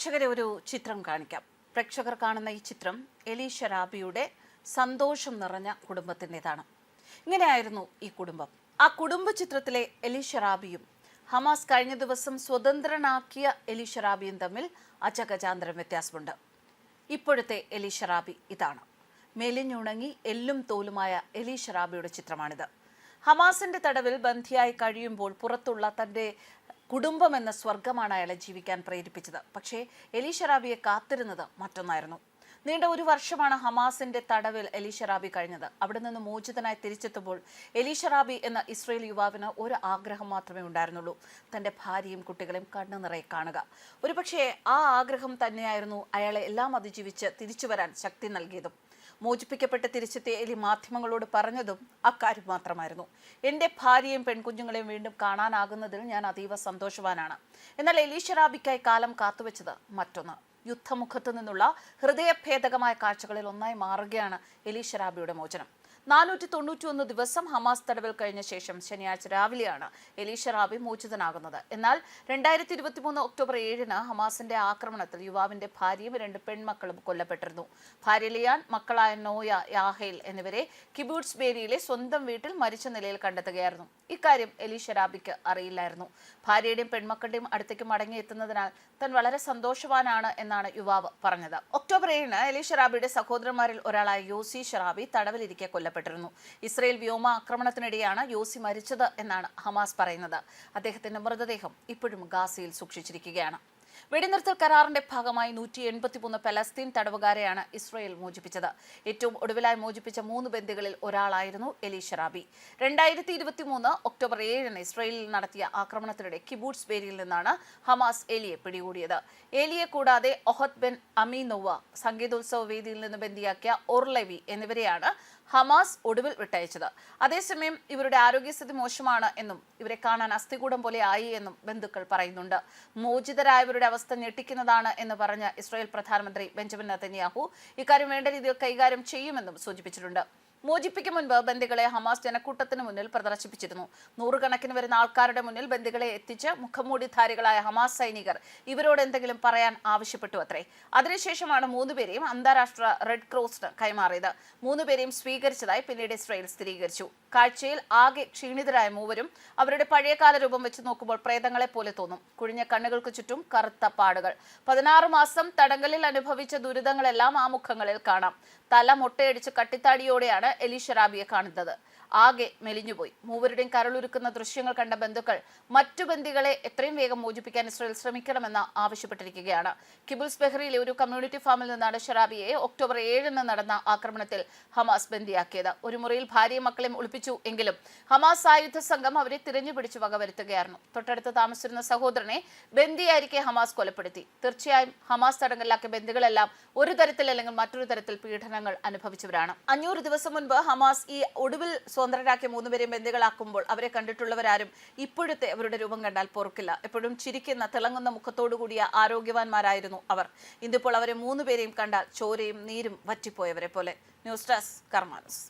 പ്രേക്ഷകരെ ഒരു ചിത്രം കാണിക്കാം. പ്രേക്ഷകർ കാണുന്ന ഈ ചിത്രം എലി ഷരാബിയുടെ സന്തോഷം നിറഞ്ഞ കുടുംബത്തിന്റെതാണ്. ഇങ്ങനെയായിരുന്നു ഈ കുടുംബം. ആ കുടുംബ ചിത്രത്തിലെ എലി ഷറാബിയും ഹമാസ് കഴിഞ്ഞ ദിവസം സ്വതന്ത്രനാക്കിയ എലി ഷറാബിയും തമ്മിൽ അജഗജാന്തരം വ്യത്യാസമുണ്ട്. ഇപ്പോഴത്തെ എലി ഷറാബി ഇതാണ്. മെലിഞ്ഞുണങ്ങി എല്ലും തോലുമായ എലി ഷറാബിയുടെ ചിത്രമാണിത്. ഹമാസിന്റെ തടവിൽ ബന്ധിയായി കഴിയുമ്പോൾ പുറത്തുള്ള തന്റെ കുടുംബം എന്ന സ്വർഗമാണ് അയാളെ ജീവിക്കാൻ പ്രേരിപ്പിച്ചത്. പക്ഷേ എലി ഷറാബിയെ കാത്തിരുന്നത് മറ്റൊന്നായിരുന്നു. നീണ്ട ഒരു വർഷമാണ് ഹമാസിന്റെ തടവിൽ എലി ഷറാബി കഴിഞ്ഞത്. അവിടെ നിന്ന് മോചിതനായി തിരിച്ചെത്തുമ്പോൾ എലി ഷറാബി എന്ന ഇസ്രയേൽ യുവാവിന് ഒരു ആഗ്രഹം മാത്രമേ ഉണ്ടായിരുന്നുള്ളൂ. തന്റെ ഭാര്യയും കുട്ടികളെയും കണ്ണു നിറയെ കാണുക. ഒരുപക്ഷേ ആ ആഗ്രഹം തന്നെയായിരുന്നു അയാളെ എല്ലാം അതിജീവിച്ച് തിരിച്ചു വരാൻ ശക്തി നൽകിയതും. മോചിപ്പിക്കപ്പെട്ട് തിരിച്ചെത്തിയ എലി മാധ്യമങ്ങളോട് പറഞ്ഞതും അക്കാര്യം മാത്രമായിരുന്നു. എന്റെ ഭാര്യയും പെൺകുഞ്ഞുങ്ങളെയും വീണ്ടും കാണാനാകുന്നതിൽ ഞാൻ അതീവ സന്തോഷവാനാണ്. എന്നാൽ എലി ഷറാബിക്കായി കാലം കാത്തുവെച്ചത് മറ്റൊന്ന്. യുദ്ധമുഖത്തു നിന്നുള്ള ഹൃദയഭേദകമായ കാഴ്ചകളിൽ ഒന്നായി മാറുകയാണ് എലി ഷറാബിയുടെ മോചനം. നാനൂറ്റി തൊണ്ണൂറ്റി ഒന്ന് ദിവസം ഹമാസ് തടവിൽ കഴിഞ്ഞ ശേഷം ശനിയാഴ്ച രാവിലെയാണ് എലി ഷറാബി മോചിതനാകുന്നത്. എന്നാൽ രണ്ടായിരത്തി ഇരുപത്തി മൂന്ന് ഒക്ടോബർ ഏഴിന് ഹമാസിന്റെ ആക്രമണത്തിൽ യുവാവിന്റെ ഭാര്യയും രണ്ട് പെൺമക്കളും കൊല്ലപ്പെട്ടിരുന്നു. ഭാര്യ ലിയാൻ മക്കളായ നോയ യാഹേൽ എന്നിവരെ കിബൂട്സ് ബേരിയിലെ സ്വന്തം വീട്ടിൽ മരിച്ച നിലയിൽ കണ്ടെത്തുകയായിരുന്നു. ഇക്കാര്യം എലി ഷറാബിക്ക് അറിയില്ലായിരുന്നു. ഭാര്യയുടെയും പെൺമക്കളുടെയും അടുത്തേക്ക് മടങ്ങിയെത്തുന്നതിനാൽ താൻ വളരെ സന്തോഷവാനാണ് എന്നാണ് യുവാവ് പറഞ്ഞത്. ഒക്ടോബർ ഏഴിന് എലി റാബിയുടെ സഹോദരന്മാരിൽ ഒരാളായ യോസി ഷറാബി തടവിലിരിക്കെ കൊല്ലപ്പെട്ടിരുന്നു ഇസ്രയേൽ വ്യോമ ആക്രമണത്തിനിടെയാണ് യോസി മരിച്ചത് എന്നാണ് ഹമാസ് പറയുന്നത്. അദ്ദേഹത്തിന്റെ മൃതദേഹം ഇപ്പോഴും ഗാസയിൽ സൂക്ഷിച്ചിരിക്കുകയാണ്. വെടിനിർത്തൽ കരാറിന്റെ ഭാഗമായി നൂറ്റി എൺപത്തിമൂന്ന് പലസ്തീൻ തടവുകാരെയാണ് ഇസ്രയേൽ മോചിപ്പിച്ചത്. ഏറ്റവും ഒടുവിലായി മോചിപ്പിച്ച മൂന്ന് ബന്ദികളിൽ ഒരാളായിരുന്നു എലി ഷറാബി രണ്ടായിരത്തി ഇരുപത്തി മൂന്ന് ഒക്ടോബർ ഏഴിന് ഇസ്രയേലിൽ നടത്തിയ ആക്രമണത്തിനിടെ കിബൂട്സ് ബേരിയിൽ നിന്നാണ് ഹമാസ് എലിയെ പിടികൂടിയത്. എലിയെ കൂടാതെ ഒഹദ് ബെൻ അമീനോവ സംഗീതോത്സവ വേദിയിൽ നിന്ന് ബന്ദിയാക്കിയ ഒർലവി എന്നിവരെയാണ് ഹമാസ് ഒടുവിൽ വിട്ടയച്ചത് അതേസമയം ഇവരുടെ ആരോഗ്യസ്ഥിതി മോശമാണ് എന്നും ഇവരെ കാണാൻ അസ്ഥികൂടം പോലെ ആയി എന്നും ബന്ധുക്കൾ പറയുന്നുണ്ട്. മോചിതരായവരുടെ അവസ്ഥ ഞെട്ടിക്കുന്നതാണ് എന്ന് പറഞ്ഞ ഇസ്രായേൽ പ്രധാനമന്ത്രി ബെഞ്ചമിൻ നെതന്യാഹു ഇക്കാര്യം വേണ്ട രീതിയിൽ കൈകാര്യം ചെയ്യുമെന്നും സൂചിപ്പിച്ചിട്ടുണ്ട്. മോചിപ്പിക്കും മുൻപ് ബന്ദികളെ ഹമാസ് ജനക്കൂട്ടത്തിന് മുന്നിൽ പ്രദർശിപ്പിച്ചിരുന്നു. നൂറുകണക്കിന് വരുന്ന ആൾക്കാരുടെ മുന്നിൽ ബന്ദികളെ എത്തിച്ച് മുഖംമൂടിധാരികളായ ഹമാസ് സൈനികർ ഇവരോട് എന്തെങ്കിലും പറയാൻ ആവശ്യപ്പെട്ടു അത്രേ. അതിനുശേഷമാണ് മൂന്നുപേരെയും അന്താരാഷ്ട്ര റെഡ് ക്രോസിന് കൈമാറിയത്. മൂന്നുപേരെയും സ്വീകരിച്ചതായി പിന്നീട് ഇസ്രായേൽ സ്ഥിരീകരിച്ചു. കാഴ്ചയിൽ ആകെ ക്ഷീണിതരായ മൂവരും അവരുടെ പഴയകാല രൂപം വെച്ച് നോക്കുമ്പോൾ പ്രേതങ്ങളെ പോലെ തോന്നും. കുഴിഞ്ഞ കണ്ണുകൾക്ക് ചുറ്റും കറുത്ത പാടുകൾ. പതിനാറ് മാസം തടങ്കലിൽ അനുഭവിച്ച ദുരിതങ്ങളെല്ലാം ആ മുഖങ്ങളിൽ കാണാം. തല മുട്ടയടിച്ച് കട്ടിത്താടിയോടെയാണ് എലി ഷറാബിയെ കാണുന്നത്. ആകെ മെലിഞ്ഞുപോയി. മൂവരുടെയും കരളുരുക്കുന്ന ദൃശ്യങ്ങൾ കണ്ട ബന്ധുക്കൾ മറ്റു ബന്ദികളെ എത്രയും വേഗം മോചിപ്പിക്കാൻ ഇസ്രയേൽ ശ്രമിക്കണമെന്ന് ആവശ്യപ്പെട്ടിരിക്കുകയാണ്. കിബുൽസ് ബെഹ്റിയിലെ ഒരു കമ്മ്യൂണിറ്റി ഫാമിൽ നിന്നാണ് ഷറാബിയെ ഒക്ടോബർ ഏഴിന് നടന്ന ആക്രമണത്തിൽ ഹമാസ് ബന്ദിയാക്കിയത്. ഒരു മുറിയിൽ ഭാര്യയും മക്കളെയും ഒളിപ്പിച്ചു എങ്കിലും ഹമാസ് ആയുധ സംഘം അവരെ തിരഞ്ഞുപിടിച്ച് വകവരുത്തുകയായിരുന്നു. തൊട്ടടുത്ത് താമസിച്ചിരുന്ന സഹോദരനെ ബന്ദിയായിരിക്കെ ഹമാസ് കൊലപ്പെടുത്തി. തീർച്ചയായും ഹമാസ് തടങ്കലിലാക്കിയ ബന്ദികളെല്ലാം ഒരു തരത്തിൽ അല്ലെങ്കിൽ മറ്റൊരു തരത്തിൽ പീഡനങ്ങൾ അനുഭവിച്ചവരാണ്. അഞ്ഞൂറ് ദിവസം മുൻപ് ഹമാസ് ഈ ഒടുവിൽ സ്വതന്ത്രരാക്കിയ മൂന്നുപേരെയും ബന്ധികളാക്കുമ്പോൾ അവരെ കണ്ടിട്ടുള്ളവരാരും ഇപ്പോഴത്തെ അവരുടെ രൂപം കണ്ടാൽ പൊറുക്കില്ല. എപ്പോഴും ചിരിക്കുന്ന തിളങ്ങുന്ന മുഖത്തോടു കൂടിയ ആരോഗ്യവാന്മാരായിരുന്നു അവർ. ഇന്നിപ്പോൾ അവരെ മൂന്നുപേരെയും കണ്ടാൽ ചോരയും നീരും വറ്റിപ്പോയവരെ പോലെ. News desk കർമാനസ്.